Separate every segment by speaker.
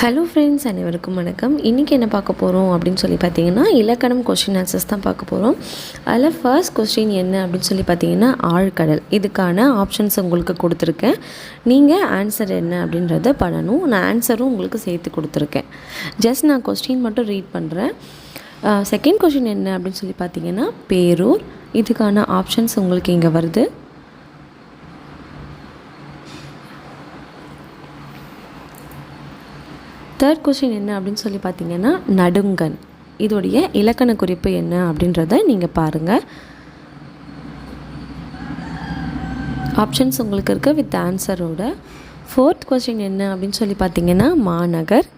Speaker 1: Hello friends அனைவருக்கும் வணக்கம். இன்றைக்கி என்ன பார்க்க போகிறோம் அப்படின்னு சொல்லி பார்த்தீங்கன்னா இலக்கணம் கொஸ்டின் ஆன்சர்ஸ் தான் பார்க்க போகிறோம் அதில் ஃபர்ஸ்ட் கொஸ்டின் என்ன அப்படின்னு சொல்லி பார்த்தீங்கன்னா ஆழ்கடல். இதுக்கான ஆப்ஷன்ஸ் உங்களுக்கு கொடுத்துருக்கேன். நீங்கள் ஆன்சர் என்ன அப்படின்றத பண்ணணும். நான் ஆன்சரும் உங்களுக்கு சேர்த்து கொடுத்துருக்கேன். ஜஸ்ட் நான் கொஸ்டின் மட்டும் ரீட் பண்ணுறேன் செகண்ட் கொஸ்டின் என்ன அப்படின்னு சொல்லி பார்த்தீங்கன்னா பேரூர். இதுக்கான ஆப்ஷன்ஸ் உங்களுக்கு இங்கே வருது. தேர்ட் கொஸ்டின் என்ன அப்படின்னு சொல்லி பார்த்தீங்கன்னா நடுங்கன். இதோடைய இலக்கண குறிப்பு என்ன அப்படின்றத நீங்கள் பாருங்கள் ஆப்ஷன்ஸ் உங்களுக்கு இருக்குது வித் ஆன்சரோட ஃபோர்த் கொஸ்டின் என்ன அப்படின்னு சொல்லி பார்த்தீங்கன்னா மாநகர்.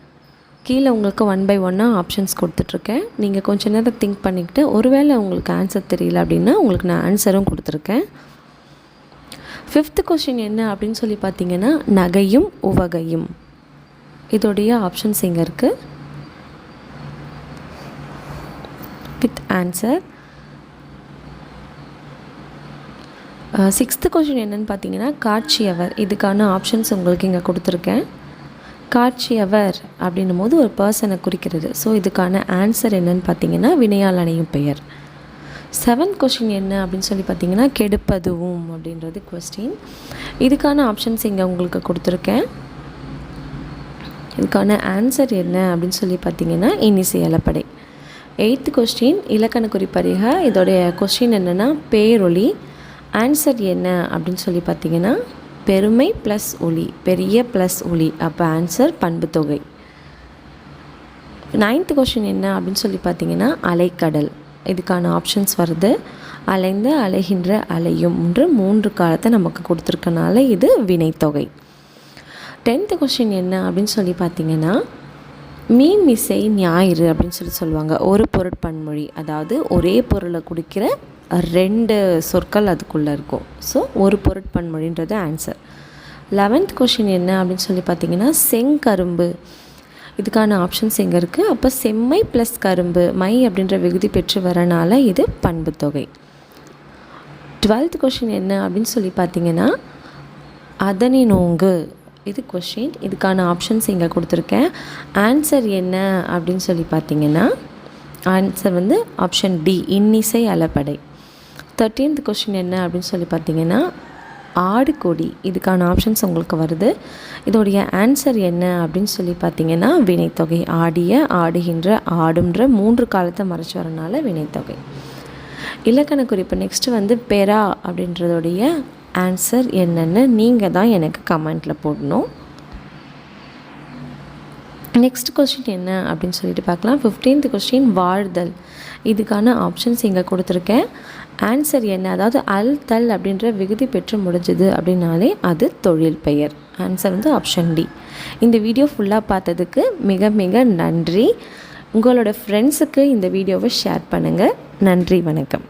Speaker 1: கீழே உங்களுக்கு ஒன் பை ஒன்னாக ஆப்ஷன்ஸ் கொடுத்துட்ருக்கேன். நீங்கள் கொஞ்ச நேரம் திங்க் பண்ணிக்கிட்டு ஒருவேளை உங்களுக்கு ஆன்சர் தெரியல அப்படின்னா உங்களுக்கு நான் ஆன்சரும் கொடுத்துருக்கேன். ஃபிஃப்த்து கொஸ்டின் என்ன அப்படின்னு சொல்லி பார்த்தீங்கன்னா நகையும் உவகையும். இதோடைய ஆப்ஷன்ஸ் இங்கே இருக்குது வித் ஆன்சர் சிக்ஸ்த்து கொஷின் என்னென்னு பார்த்தீங்கன்னா காட்சியவர் இதுக்கான ஆப்ஷன்ஸ் உங்களுக்கு இங்கே கொடுத்துருக்கேன். காட்சியவர் அப்படின்னும் போது ஒரு பர்சனை குறிக்கிறது. ஸோ இதுக்கான ஆன்சர் என்னன்னு பார்த்தீங்கன்னா வினையால் அணையும் பெயர். செவன்த் கொஷின் என்ன அப்படின்னு சொல்லி பார்த்தீங்கன்னா கெடுப்பதுவும் அப்படின்றது கொஸ்டின் இதுக்கான ஆப்ஷன்ஸ் இங்கே உங்களுக்கு கொடுத்துருக்கேன். இதுக்கான ஆன்சர் என்ன அப்படின்னு சொல்லி பார்த்தீங்கன்னா இனிசி இலப்படை எயித்து கொஸ்டின் இலக்கண குறிப்பறிக. இதோடைய கொஸ்டின் என்னென்னா பேரொளி. ஆன்சர் என்ன அப்படின்னு சொல்லி பார்த்தீங்கன்னா பெருமை ப்ளஸ் ஒளி. பெரிய ப்ளஸ் ஒளி. அப்போ ஆன்சர் பண்பு தொகை. நைன்த்து கொஷின் என்ன அப்படின்னு சொல்லி பார்த்தீங்கன்னா அலைக்கடல். இதுக்கான ஆப்ஷன்ஸ் வருது. அலைந்து அலைகின்ற அலையும். என்று மூன்று காலத்தை நமக்கு கொடுத்துருக்கனால இது வினைத்தொகை. டென்த்து கொஷின் என்ன அப்படின்னு சொல்லி பார்த்தீங்கன்னா மீன் மிசை ஞாயிறு அப்படின்னு சொல்லி சொல்லுவாங்க. ஒரு பொருட்பன்மொழி அதாவது ஒரே பொருளை குடிக்கிற ரெண்டு சொற்கள் அதுக்குள்ளே இருக்கும். ஸோ ஒரு பொருட்பன்மொழின்றது ஆன்சர் லெவன்த் கொஷின் என்ன அப்படின்னு சொல்லி பார்த்தீங்கன்னா செங்கரும்பு இதுக்கான ஆப்ஷன்ஸ் எங்கே இருக்குது அப்போ செம்மை ப்ளஸ் கரும்பு மை அப்படின்ற விகுதி பெற்று வரனால இது பண்பு தொகை. டுவெல்த் கொஷின் என்ன அப்படின்னு சொல்லி பார்த்தீங்கன்னா அதனி நோங்கு இது கொஷின் இதுக்கான ஆப்ஷன்ஸ் இங்கே கொடுத்துருக்கேன். ஆன்சர் என்ன அப்படின்னு சொல்லி பார்த்தீங்கன்னா ஆன்சர் வந்து ஆப்ஷன் டி இன்னிசை அலப்படை தேர்ட்டீன்த் கொஷின் என்ன அப்படின்னு சொல்லி பார்த்தீங்கன்னா ஆடு கொடி. இதுக்கான ஆப்ஷன்ஸ் உங்களுக்கு வருது. இதோடைய ஆன்சர் என்ன அப்படின்னு சொல்லி பார்த்தீங்கன்னா வினைத்தொகை. ஆடிய ஆடுகின்ற ஆடுன்ற மூன்று காலத்தை மறைச்சு வரனால வினைத்தொகை. இலக்கண குறிப்பு நெக்ஸ்ட்டு வந்து பெரா அப்படின்றதோடைய ஆன்சர் என்னென்னு நீங்கள் தான் எனக்கு கமெண்ட்டில் போடணும். நெக்ஸ்ட் கொஸ்டின் என்ன அப்படின்னு சொல்லிட்டு பார்க்கலாம். ஃபிஃப்டீன்த் கொஸ்டின் வாழ்தல். இதுக்கான ஆப்ஷன்ஸ் இங்கே கொடுத்துருக்கேன். ஆன்சர் என்ன? அதாவது அல் தல் அப்படின்ற விகுதி பெற்று முடிஞ்சது அப்படின்னாலே அது தொழில் பெயர். ஆன்சர் வந்து ஆப்ஷன் டி இந்த வீடியோ ஃபுல்லாக பார்த்ததுக்கு மிக மிக நன்றி. உங்களோட ஃப்ரெண்ட்ஸுக்கு இந்த வீடியோவை ஷேர் பண்ணுங்கள் நன்றி வணக்கம்.